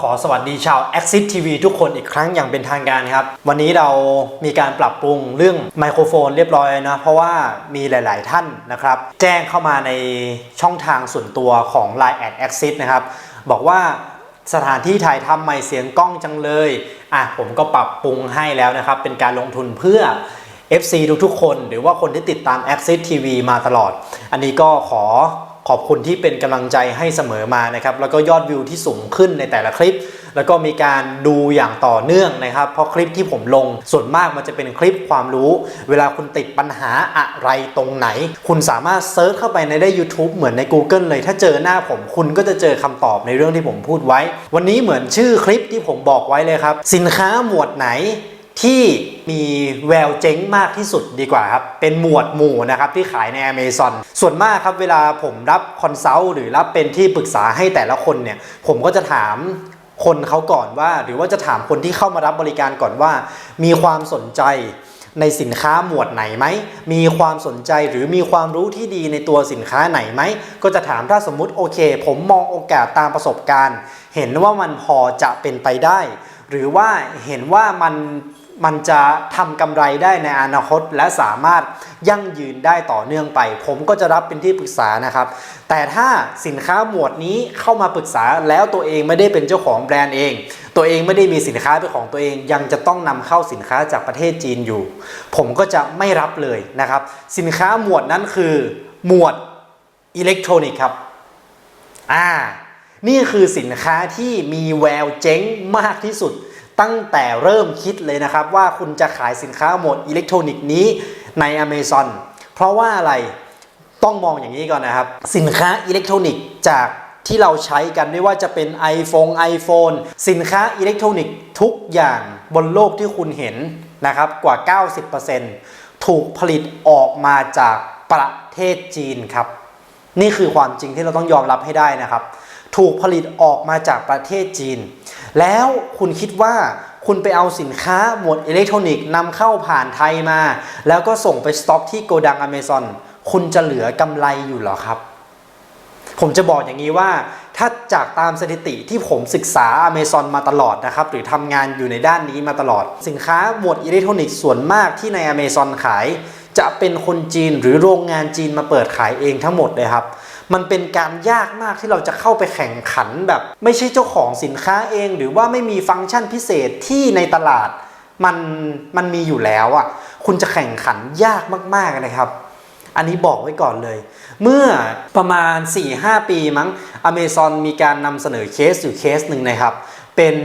ขอสวัสดีชาว Exit TV ทุกคนอีกครั้งอย่างเป็นทางการครับ วันนี้เรามีการปรับปรุงเรื่องไมโครโฟนเรียบร้อยนะ เพราะว่ามีหลาย ๆ ท่านนะครับ แจ้งเข้ามาในช่องทางส่วนตัวของ Line at Exit นะครับ บอกว่าสถานที่ถ่ายทำใหม่เสียงกล้องจังเลยอะผมก็ปรับปรุงให้แล้วนะครับ เป็นการลงทุนเพื่อ FC ทุกๆคน หรือว่าคนที่ติดตาม Access TV มาตลอด อันนี้ก็ขอ ขอบคุณที่เป็นกำลังใจให้เสมอมานะครับแล้วก็ยอดวิวที่สูงขึ้นในแต่ละคลิป แล้วก็มีการดูอย่างต่อเนื่องนะครับ เพราะคลิปที่ผมลงส่วนมากมันจะเป็นคลิปความรู้ เวลาคุณติดปัญหาอะไรตรงไหน คุณสามารถเซิร์ชเข้าไปในได้ YouTube เหมือนใน Google เลย ถ้าเจอหน้าผมคุณก็จะเจอคำตอบในเรื่องที่ผมพูดไว้ วันนี้เหมือนชื่อคลิปที่ผมบอกไว้เลยครับ สินค้าหมวดไหน ที่มีแววเจ๊งมากที่สุดดีกว่าครับ เป็นหมวดหมู่นะครับที่ขายใน Amazon ส่วนมากครับเวลาผมรับคอนซัลท์หรือรับเป็นที่ปรึกษาให้แต่ละคนเนี่ย ผมก็จะถามคนเขาก่อนว่า หรือว่าจะถามคนที่เข้ามารับบริการก่อนว่า มีความสนใจในสินค้าหมวดไหนไหม มีความสนใจหรือมีความรู้ที่ดีในตัวสินค้าไหนไหม ก็จะถามถ้าสมมุติโอเค ผมมองโอกาสตามประสบการณ์ เห็นว่ามันพอจะเป็นไปได้ หรือว่าเห็นว่ามัน มันจะทำกำไรได้ในอนาคต และสามารถยั่งยืนได้ต่อเนื่องไป ผมก็จะรับเป็นที่ปรึกษานะครับ แต่ถ้าสินค้าหมวดนี้เข้ามาปรึกษาแล้วตัวเองไม่ได้เป็นเจ้าของแบรนด์เอง ตัวเองไม่ได้มีสินค้าเป็นของตัวเองยังจะต้องนำเข้าสินค้าจากประเทศจีนอยู่ ผมก็จะไม่รับเลยนะครับ สินค้าหมวดนั้นคือหมวดอิเล็กทรอนิกส์ครับอ่านี่คือสินค้าที่มีแววเจ๊งมากที่สุด ตั้งแต่เริ่มคิดเลยนะครับ ว่าคุณจะขายสินค้าหมวดอิเล็กทรอนิกส์นี้ใน Amazon เพราะว่าอะไรต้องมองอย่างนี้ก่อนนะครับ สินค้าอิเล็กทรอนิกส์จากที่เราใช้กันไม่ว่าจะเป็น iPhone iPhone สินค้าอิเล็กทรอนิกส์ทุกอย่างบนโลกที่คุณเห็นนะครับกว่า 90%ถูกผลิตออกมาจากประเทศจีนครับ นี่คือความจริงที่เราต้องยอมรับให้ได้นะครับ ถูกผลิตออกมาจากประเทศจีน แล้วคุณคิดว่าคุณไปเอาสินค้าหมวดอิเล็กทรอนิกส์นำเข้าผ่านไทยมา แล้วก็ส่งไปสต็อกที่โกดังอเมซอนคุณจะเหลือกำไรอยู่หรอครับ ผมจะบอกอย่างนี้ว่า ถ้าจากตามสถิติที่ผมศึกษา Amazon มาตลอดนะครับ หรือทำงานอยู่ในด้านนี้มาตลอด สินค้าหมวดอิเล็กทรอนิกส์ส่วนมากที่ใน Amazon ขาย จะเป็นคนจีนหรือโรงงานจีนมาเปิดขายเองทั้งหมดเลยครับ มันเป็นการยากมากที่เราจะเข้าไปแข่งขันแบบ ไม่ใช่เจ้าของสินค้าเอง หรือว่าไม่มีฟังก์ชันพิเศษที่ในตลาดมันมันมีอยู่แล้วอะคุณจะแข่งขันยากมากๆนะครับ อันนี้บอกไว้ก่อนเลย เมื่อประมาณ 4-5 ปีมั้ง Amazon มีการนำเสนอเคสอยู่เคสหนึ่งนะครับ เป็น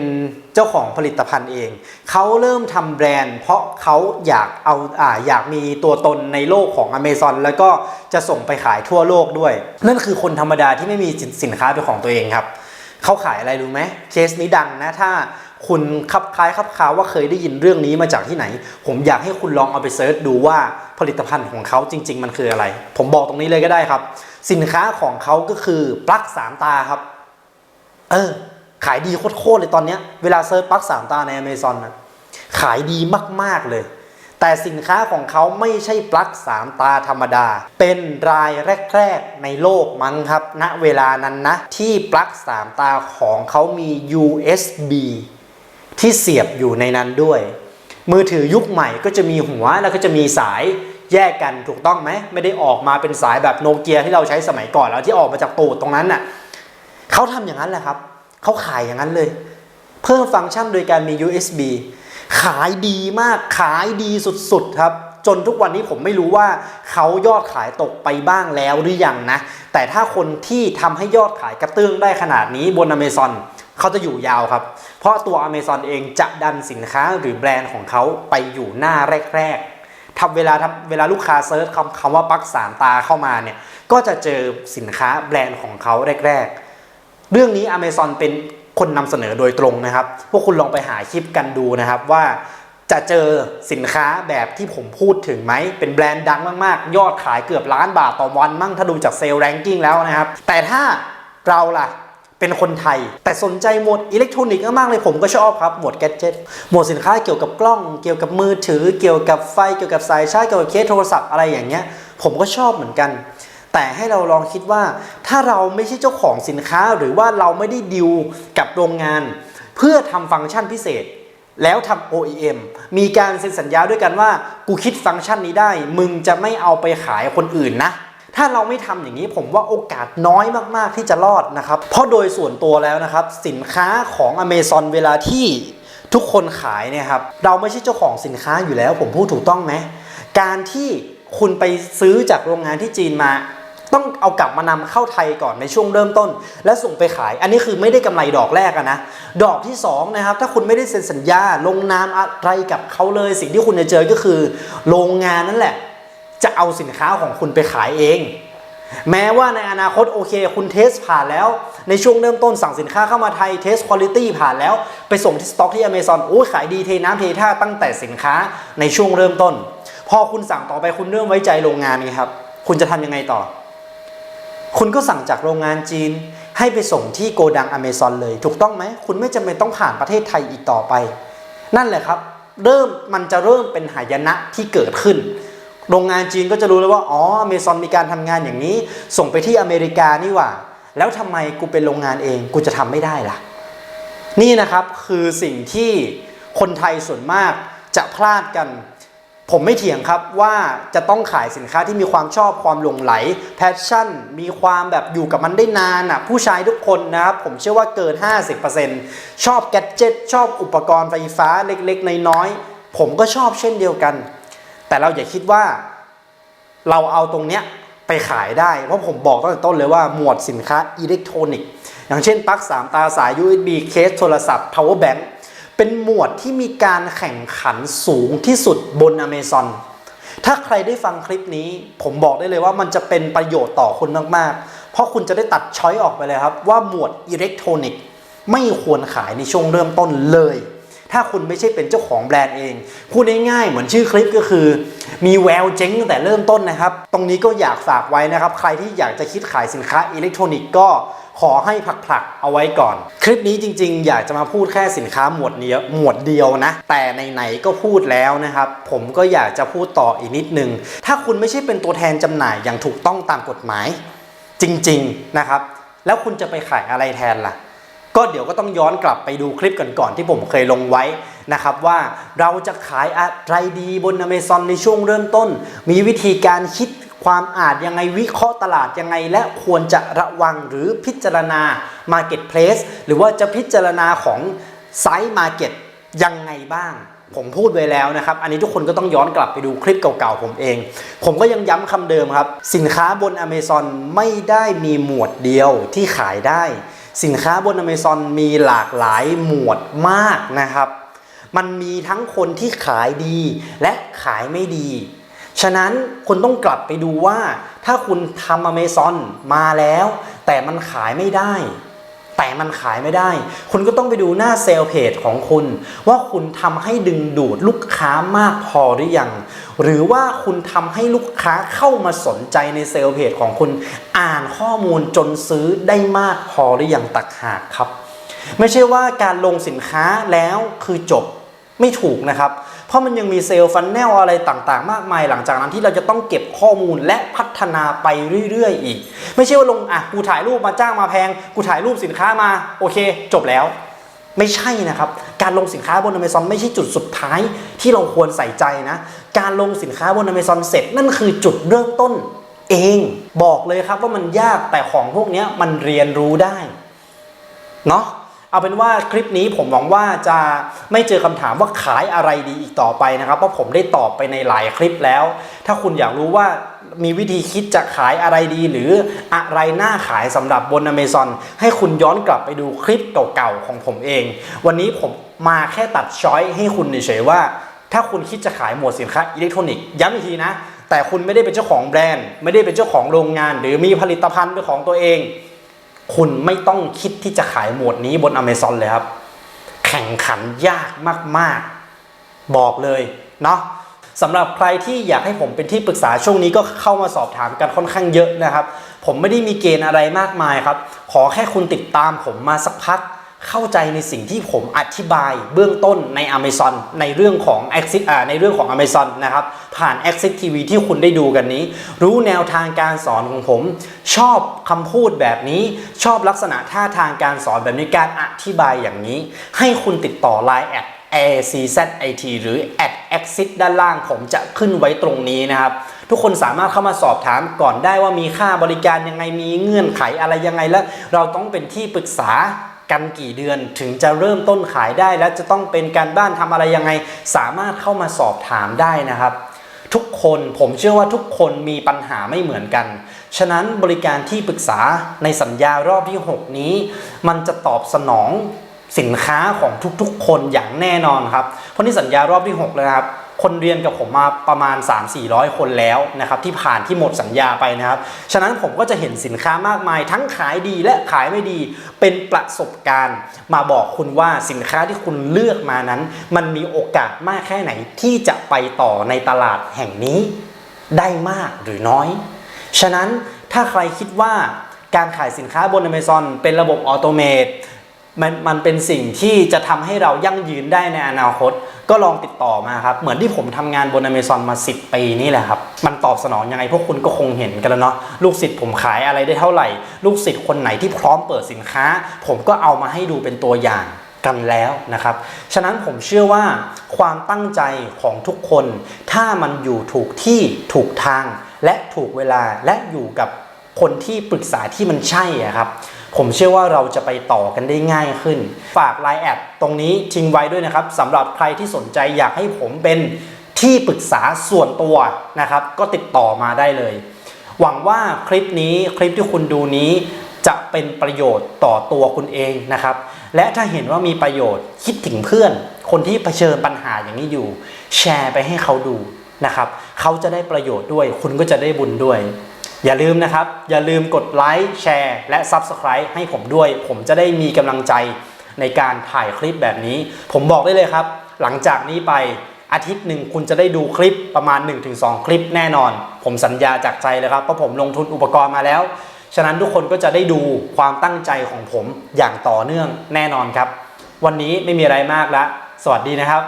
เจ้าของผลิตภัณฑ์เอง เขาเริ่มทำแบรนด์ เพราะเขาอยากเอาอ่าอยากมีตัวตนในโลกของ Amazon แล้วก็จะส่งไปขายทั่วโลกด้วย นั่นคือคนธรรมดาที่ไม่มีสินสินค้าเป็นของตัวเองครับ เขาขายอะไรรู้ไหมเคสนี้ดังนะถ้าคุณคับคล้ายคับคาว่าเคยได้ยินเรื่องนี้มาจากที่ไหน ผมอยากให้คุณลองเอาไปเซิร์ชดูว่าผลิตภัณฑ์ของเขาจริง ๆ มันคืออะไร ผมบอกตรงนี้เลยก็ได้ครับ สินค้าของเขาก็คือปลั๊กสามตาครับ เออ ขายดีโคตรๆเลยตอนเนี้ยเวลาเซิร์ชปลั๊กสามตาใน Amazon นะขายดีมากๆเลย แต่สินค้าของเขาไม่ใช่ปลั๊กสามตาธรรมดา เป็นรายแรกๆในโลกมั้งครับณเวลานั้นนะ ที่ปลั๊กสามตาของเขามี USB ที่เสียบอยู่ในนั้นด้วย มือถือยุคใหม่ก็จะมีหัวแล้วก็จะมีสายแยกกันถูกต้องไหมไม่ได้ออกมาเป็นสายแบบโนเกียที่เราใช้สมัยก่อนแล้วที่ออกมาจากตูดตรงนั้นน่ะเขาทำอย่างนั้นแหละครับ เขาขายอย่างนั้นเลย เพิ่มฟังก์ชันโดยการมี USB ขายดีมากขายดีสุดๆครับ จนทุกวันนี้ผมไม่รู้ว่าเขายอดขายตกไปบ้างแล้วหรือยังนะ แต่ถ้าคนที่ทำให้ยอดขายกระเตื้องได้ขนาดนี้บน Amazon เขาจะอยู่ยาวครับ เพราะตัว Amazon เองจะดันสินค้าหรือแบรนด์ของเขาไปอยู่หน้าแรกๆทำเวลาทำเวลาลูกค้าเซิร์ชคำคำว่าปักสามตาเข้ามาเนี่ย ก็จะเจอสินค้าแบรนด์ของเขาแรกๆ เรื่องนี้ Amazon เป็นคนนำเสนอโดยตรงนะครับ พวกคุณลองไปหาคลิปกันดูนะครับว่าจะเจอสินค้าแบบที่ผมพูดถึงไหม เป็นแบรนด์ดังมากๆ ยอดขายเกือบล้านบาทต่อวันมั่งถ้าดูจากเซลล์แรงกิ้งแล้วนะครับ แต่ถ้าเราล่ะเป็นคนไทย แต่สนใจหมวดอิเล็กทรอนิกส์มากเลยผมก็ชอบครับ หมวดแกจิตหมวดสินค้าเกี่ยวกับกล้อง เกี่ยวกับมือถือ เกี่ยวกับไฟ เกี่ยวกับสายชาร์จเกี่ยวกับเคสโทรศัพท์อะไรอย่างเงี้ย ผมก็ชอบเหมือนกัน แต่ให้เราลองคิดว่าถ้าเราไม่ใช่เจ้าของสินค้าหรือว่าเราไม่ได้ดิวกับโรงงาน เพื่อทำฟังก์ชันพิเศษ แล้วทำ OEM มีการเซ็นสัญญาด้วยกันว่า กูคิดฟังก์ชันนี้ได้ มึงจะไม่เอาไปขายคนอื่นนะถ้าเราไม่ทำอย่างนี้ผมว่าโอกาสน้อยมาก ๆ ที่จะรอดนะครับ เพราะโดยส่วนตัวแล้วนะครับ สินค้าของ Amazon เวลาที่ทุกคนขายเนี่ยครับ เราไม่ใช่เจ้าของสินค้าอยู่แล้ว ผมพูดถูกต้องไหมการที่คุณไปซื้อจากโรงงานที่จีนมา ต้องเอากลับมานำเข้าไทยก่อนในช่วงเริ่มต้น แล้วส่งไปขาย อันนี้คือไม่ได้กำไรดอกแรกนะดอกที่สองนะครับถ้าคุณไม่ได้เซ็นสัญญาลงนามอะไรกับเขาเลย สิ่งที่คุณจะเจอก็คือ โรงงานนั่นแหละ จะเอาสินค้าของคุณไปขายเอง แม้ว่าในอนาคตโอเค คุณเทสผ่านแล้ว ในช่วงเริ่มต้นสั่งสินค้าเข้ามาไทยเทสคุณภาพผ่านแล้ว ไปส่งที่สต็อกที่ Amazon โอ้ขายดีเทน้ำเทท่าตั้งแต่สินค้าในช่วงเริ่มต้น พอคุณสั่งต่อไปคุณเริ่มไว้ใจโรงงานไงครับ คุณจะทำยังไงต่อ คุณก็สั่งจากโรงงานจีน ให้ไปส่งที่โกดังอเมซอนเลย ถูกต้องไหม คุณไม่จำเป็นต้องผ่านประเทศไทยอีกต่อไป นั่นแหละครับ เริ่มมันจะเริ่มเป็นหายนะที่เกิดขึ้น โรงงานจีนก็จะรู้แล้วว่า อ๋ออเมซอนมีการทำงานอย่างนี้ ส่งไปที่อเมริกานี่หว่า แล้วทำไมกูเป็นโรงงานเอง กูจะทำไม่ได้ล่ะ นี่นะครับคือสิ่งที่คนไทยส่วนมากจะพลาดกัน ผมไม่เถียงครับว่าจะต้องขายสินค้าที่มีความชอบความหลงไหลแพชชั่น มีความแบบอยู่กับมันได้นานอะผู้ชายทุกคนนะครับผมเชื่อว่าเกิน 50%ชอบแกดเจิตชอบอุปกรณ์ไฟฟ้าเล็กๆ น้อยๆ ผมก็ชอบเช่นเดียวกัน แต่เราอย่าคิดว่าเราเอาตรงเนี้ยไปขายได้ เพราะผมบอกตั้งแต่ต้นเลยว่าหมวดสินค้าอิเล็กทรอนิกส์อย่างเช่นปลั๊ก3ตาสาย USB เคสโทรศัพท์ power bank เป็นหมวดที่มีการแข่งขันสูงที่สุดบน Amazon ถ้าใครได้ฟังคลิปนี้ ผมบอกได้เลยว่ามันจะเป็นประโยชน์ต่อคุณมาก ๆ เพราะคุณจะได้ตัดช้อยออกไปเลยครับ ว่าหมวดอิเล็กทรอนิกส์ไม่ควรขายในช่วงเริ่มต้นเลย ถ้าคุณไม่ใช่เป็นเจ้าของแบรนด์เองพูดง่ายๆเหมือนชื่อคลิปก็คือ มีแววเจ๊งตั้งแต่เริ่มต้นนะครับ ตรงนี้ก็อยากฝากไว้นะครับ ใครที่อยากจะคิดขายสินค้าอิเล็กทรอนิกส์ก็ ขอให้ผลักๆเอาไว้ก่อน คลิปนี้จริงๆ อยากจะมาพูดแค่สินค้าหมวดเดียวหมวดเดียวนะ แต่ไหนๆก็พูดแล้วนะครับ ผมก็อยากจะพูดต่ออีกนิดนึง ถ้าคุณไม่ใช่เป็นตัวแทนจำหน่ายอย่างถูกต้องตามกฎหมาย จริงๆนะครับ แล้วคุณจะไปขายอะไรแทนล่ะ ก็เดี๋ยวก็ต้องย้อนกลับไปดูคลิปก่อนๆที่ผมเคยลงไว้นะครับว่าเราจะขายอะไรดีบน Amazon ในช่วงเริ่มต้น มีวิธีการคิด ความอาจยังไงวิเคราะห์ตลาดยังไง และควรจะระวังหรือพิจารณา Marketplace หรือว่าจะพิจารณาของไซต์ Market ยังไงบ้าง ผมพูดไว้แล้วนะครับ อันนี้ทุกคนก็ต้องย้อนกลับไปดูคลิปเก่าๆผมเอง ผมก็ยังย้ำคำเดิมครับ สินค้าบน Amazon ไม่ได้มีหมวดเดียวที่ขายได้ สินค้าบน Amazon มีหลากหลายหมวดมากนะครับ มันมีทั้งคนที่ขายดีและขายไม่ดี ฉะนั้นคุณต้องกลับไปดูว่า ถ้าคุณทำ Amazon มาแล้ว แต่มันขายไม่ได้ แต่มันขายไม่ได้ คุณก็ต้องไปดูหน้าเซลล์เพจของคุณ ว่าคุณทำให้ดึงดูดลูกค้ามากพอหรือยัง หรือว่าคุณทำให้ลูกค้าเข้ามาสนใจในเซลล์เพจของคุณ อ่านข้อมูลจนซื้อได้มากพอหรือยังตักหากครับ ไม่ใช่ว่าการลงสินค้าแล้วคือจบไม่ถูกนะครับ เพราะมันยังมีเซลล์ฟันแนลอะไรต่างๆ มากมาย หลังจากนั้นที่เราจะต้องเก็บข้อมูลและพัฒนาไปเรื่อย ๆ อีก ไม่ใช่ว่าลงอะกูถ่ายรูปมาจ้างมาแพง กูถ่ายรูปสินค้ามาโอเค จบแล้ว ไม่ใช่นะครับ การลงสินค้าบน Amazon ไม่ใช่จุดสุดท้ายที่เราควรใส่ใจนะ การลงสินค้าบน Amazon เสร็จนั่นคือจุดเริ่มต้นเองบอกเลยครับว่ามันยากแต่ของพวกนี้มันเรียนรู้ได้เนาะ เอาเป็นว่าคลิปนี้ผมหวังว่าจะไม่เจอคำถามว่าขายอะไรดีอีกต่อไปนะครับ เพราะผมได้ตอบไปในหลายคลิปแล้ว ถ้าคุณอยากรู้ว่ามีวิธีคิดจะขายอะไรดี หรืออะไรน่าขายสำหรับบน Amazon ให้คุณย้อนกลับไปดูคลิปเก่าๆของผมเอง วันนี้ผมมาแค่ตัดช้อยให้คุณเฉยๆว่า ถ้าคุณคิดจะขายหมวดสินค้าอิเล็กทรอนิกส์ย้ำอีกทีนะ แต่คุณไม่ได้เป็นเจ้าของแบรนด์ ไม่ได้เป็นเจ้าของโรงงาน หรือมีผลิตภัณฑ์เป็นของตัวเอง คุณไม่ต้องคิดที่จะขายหมวดนี้บน Amazon เลยครับ แข่งขันยากมาก ๆ บอกเลยเนาะสำหรับใครที่อยากให้ผมเป็นที่ปรึกษาช่วงนี้ก็เข้ามาสอบถามกันค่อนข้างเยอะนะครับ ผมไม่ได้มีเกณฑ์อะไรมากมายครับ ขอแค่คุณติดตามผมมาสักพัก เข้าใจในสิ่งที่ผมอธิบายเบื้องต้นใน Amazon ในเรื่องของ Exit อ่าในเรื่องของ Amazon นะครับ ผ่าน Exit TV ที่คุณได้ดูกันนี้ รู้แนวทางการสอนของผม ชอบคำพูดแบบนี้ ชอบลักษณะท่าทางการสอนแบบนี้การอธิบายอย่างนี้ ให้คุณติดต่อ Line แอด ACZIT หรือ at exit ด้านล่างผมจะขึ้นไว้ตรงนี้นะครับ ทุกคนสามารถเข้ามาสอบถามก่อนได้ว่ามีค่าบริการยังไงมีเงื่อนไขอะไรยังไงและเราต้องเป็นที่ปรึกษา กันกี่เดือนถึงจะเริ่มต้นขายได้ และจะต้องเป็นการบ้านทำอะไรยังไง สามารถเข้ามาสอบถามได้นะครับ ทุกคนผมเชื่อว่าทุกคนมีปัญหาไม่เหมือนกัน ฉะนั้นบริการที่ปรึกษาในสัญญารอบที่ 6 นี้ มันจะตอบสนอง สินค้าของทุกๆ คนอย่างแน่นอนครับ เพราะนี่สัญญารอบที่ 6 แล้วนะครับ คนเรียนกับผมมาประมาณ 3-400 คนแล้วนะครับที่ผ่านที่หมดสัญญาไปนะครับ ฉะนั้นผมก็จะเห็นสินค้ามากมาย ทั้งขายดีและขายไม่ดี เป็นประสบการณ์ มาบอกคุณว่าสินค้าที่คุณเลือกมานั้น มันมีโอกาสมากแค่ไหนที่จะไปต่อในตลาดแห่งนี้ ได้มากหรือน้อย ฉะนั้นถ้าใครคิดว่าการขายสินค้าบน Amazon เป็นระบบออโตเมต มันมันเป็นสิ่งที่จะทำให้เรายั่งยืนได้ในอนาคต ก็ลองติดต่อมาครับ เหมือนที่ผมทำงานบน Amazon มา 10 ปีนี่แหละครับ มันตอบสนองยังไงพวกคุณก็คงเห็นกันแล้วเนาะลูกศิษย์ผมขายอะไรได้เท่าไหร่ ลูกศิษย์คนไหนที่พร้อมเปิดสินค้า ผมก็เอามาให้ดูเป็นตัวอย่างกันแล้วนะครับ ฉะนั้นผมเชื่อว่าความตั้งใจของทุกคน ถ้ามันอยู่ถูกที่ถูกทาง และถูกเวลาและอยู่กับคนที่ปรึกษาที่มันใช่ครับ ผมเชื่อว่าเราจะไปต่อกันได้ง่ายขึ้น ฝาก Line แอดตรงนี้ทิ้งไว้ด้วยนะครับสำหรับใครที่สนใจอยากให้ผมเป็นที่ปรึกษาส่วนตัวนะครับ ก็ติดต่อมาได้เลย หวังว่าคลิปนี้คลิปที่คุณดูนี้จะเป็นประโยชน์ต่อตัวคุณเองนะครับ และถ้าเห็นว่ามีประโยชน์คิดถึงเพื่อน คนที่เผชิญปัญหาอย่างนี้อยู่ แชร์ไปให้เขาดูนะครับ เขาจะได้ประโยชน์ด้วย คุณก็จะได้บุญด้วย อย่าลืมนะครับ อย่าลืมกดไลค์แชร์และ Subscribe ให้ผมด้วย ผมจะได้มีกำลังใจในการถ่ายคลิปแบบนี้ ผมบอกได้เลยครับ หลังจากนี้ไปอาทิตย์หนึ่งคุณจะได้ดูคลิปประมาณ 1-2 คลิปแน่นอน ผมสัญญาจากใจเลยครับ เพราะผมลงทุนอุปกรณ์มาแล้ว ฉะนั้นทุกคนก็จะได้ดูความตั้งใจของผมอย่างต่อเนื่องแน่นอนครับ วันนี้ไม่มีอะไรมากแล้วสวัสดีนะครับ